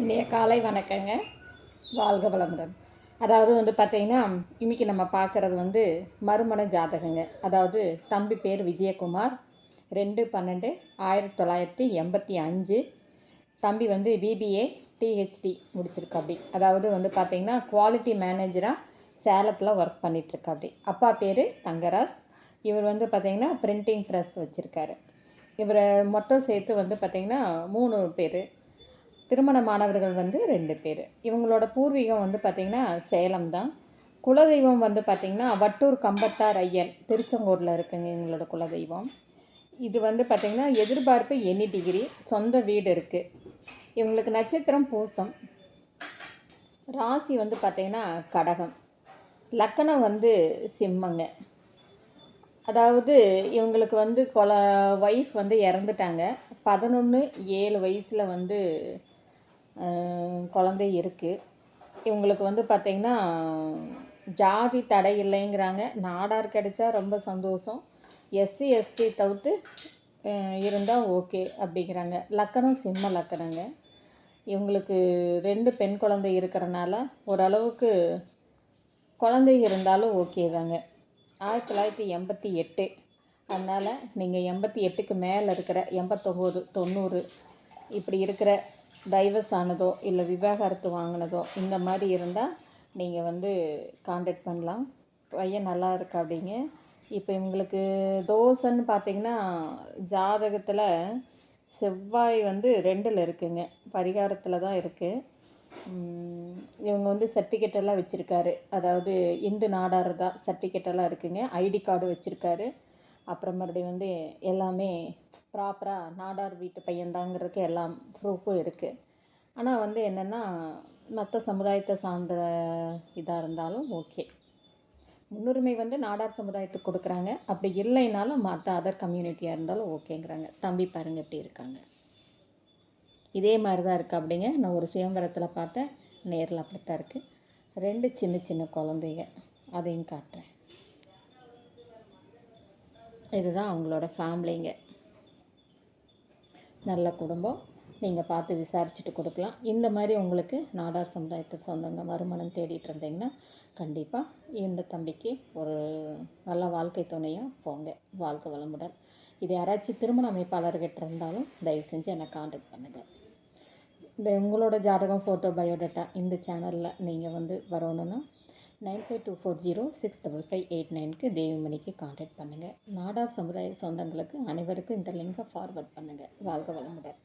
இனிய காலை வணக்கங்க. வாழ்க வளமுடன். அதாவது வந்து பார்த்தீங்கன்னா இன்றைக்கி நம்ம பார்க்குறது வந்து மறுமண ஜாதகங்க. அதாவது தம்பி பேர் விஜயகுமார். ரெண்டு பன்னெண்டு ஆயிரத்தி தொள்ளாயிரத்தி எண்பத்தி அஞ்சு. தம்பி வந்து பிபிஏ டிஹெச்டி முடிச்சிருக்காப்படி அதாவது வந்து பார்த்திங்கன்னா குவாலிட்டி மேனேஜராக சேலத்தில் ஒர்க் பண்ணிகிட்ருக்காப்படி அப்பா பேர் தங்கராஜ். இவர் வந்து பார்த்திங்கன்னா பிரிண்டிங் ப்ரெஸ் வச்சுருக்காரு. இவரை மொத்தம் சேர்த்து வந்து பார்த்திங்கன்னா மூணு பேர். திருமணமானவர்கள் வந்து ரெண்டு பேர். இவங்களோட பூர்வீகம் வந்து பார்த்திங்கன்னா சேலம் தான். குலதெய்வம் வந்து பார்த்திங்கன்னா வட்டூர் கம்பத்தார் ஐயர் திருச்செங்கோடில் இருக்குங்க எங்களோட குலதெய்வம். இது வந்து பார்த்திங்கன்னா எதிர்பார்ப்பு எனி டிகிரி சொந்த வீடு இருக்குது இவங்களுக்கு நட்சத்திரம் பூசம். ராசி வந்து பார்த்திங்கன்னா கடகம். லக்கணம் வந்து சிம்மங்க. அதாவது இவங்களுக்கு வந்து கொல ஒய்ஃப் வந்து இறந்துட்டாங்க. பதினொன்று ஏழு வயசில் வந்து குழந்தை இருக்குது இவங்களுக்கு வந்து பார்த்திங்கன்னா ஜாதி தடை இல்லைங்கிறாங்க. நாடார் கிடைச்சா ரொம்ப சந்தோஷம். எஸ்சி எஸ்டி தவிர்த்து இருந்தால் ஓகே அப்படிங்கிறாங்க. லக்கணம் சிம்ம லக்கணங்க. இவங்களுக்கு ரெண்டு பெண் குழந்தை இருக்கிறனால ஓரளவுக்கு குழந்தை இருந்தாலும் ஓகே தாங்க. ஆயிரத்தி தொள்ளாயிரத்தி எண்பத்தி எட்டு. அதனால் நீங்கள் எண்பத்தி எட்டுக்கு மேலே இருக்கிற எண்பத்தொம்போது தொண்ணூறு இப்படி இருக்கிற டைவர்ஸ் ஆனதோ இல்லை விவாகரத்து வாங்கினதோ இந்த மாதிரி இருந்தால் நீங்கள் வந்து காண்டாக்ட் பண்ணலாம். பையன் நல்லா இருக்கா அப்படிங்க. இப்போ இவங்களுக்கு தோசைன்னு பார்த்தீங்கன்னா ஜாதகத்தில் செவ்வாய் வந்து ரெண்டில் இருக்குங்க. பரிகாரத்தில் தான் இருக்குது இவங்க வந்து சர்டிஃபிகேட் எல்லாம் வச்சுருக்காரு. அதாவது இந்து நாடார் தான் சர்டிஃபிகேட் எல்லாம் இருக்குங்க. ஐடி கார்டு வச்சுருக்காரு. அப்புறம் மறுபடியும் வந்து எல்லாமே ப்ராப்பராக நாடார் வீட்டு பையன்தாங்கிறதுக்கு எல்லாம் ப்ரூஃபும் இருக்குது ஆனால் வந்து என்னென்னா மற்ற சமுதாயத்தை சார்ந்த இதாக இருந்தாலும் ஓகே முன்னுரிமை வந்து நாடார் சமுதாயத்துக்கு கொடுக்குறாங்க. அப்படி இல்லைனாலும் மற்ற அதர் கம்யூனிட்டியாக இருந்தாலும் ஓகேங்கிறாங்க தம்பி பாருங்க எப்படி இருக்காங்க. இதே மாதிரி தான் இருக்குது அப்படிங்க. நான் ஒரு சுயம்பரத்தில் பார்த்தேன். நேரில் அப்படித்தான் இருக்குது ரெண்டு சின்ன சின்ன குழந்தைங்க. அதையும் காட்டுறேன். இதுதான் அவங்களோட ஃபேமிலிங்க. நல்ல குடும்பம். நீங்கள் பார்த்து விசாரிச்சுட்டு கொடுக்கலாம். இந்த மாதிரி உங்களுக்கு நாடார் சமுதாயத்தை சொந்தங்க மறுமணம் தேடிட்டு இருந்தீங்கன்னா கண்டிப்பாக இந்த தம்பிக்கு ஒரு நல்ல வாழ்க்கை துணையாக போங்க. வாழ்க்கை வளமுடன். இது யாராச்சும் திருமண அமைப்பாளர்கிட்ட இருந்தாலும் தயவு செஞ்சு என்னை காண்டாக்ட் பண்ணுங்கள் இந்த உங்களோட ஜாதகம் ஃபோட்டோ பயோடேட்டா இந்த சேனலில் நீங்கள் வந்து வரணுன்னா nine five two four zero six double five eight நைனுக்கு தேவிமணிக்கு காண்டாக்ட் பண்ணுங்கள் நாடார் சமுதாய சொந்தங்களுக்கு அனைவருக்கும் இந்த லிங்கை ஃபார்வர்ட் பண்ணுங்கள் வாழ்க வளமுடன்.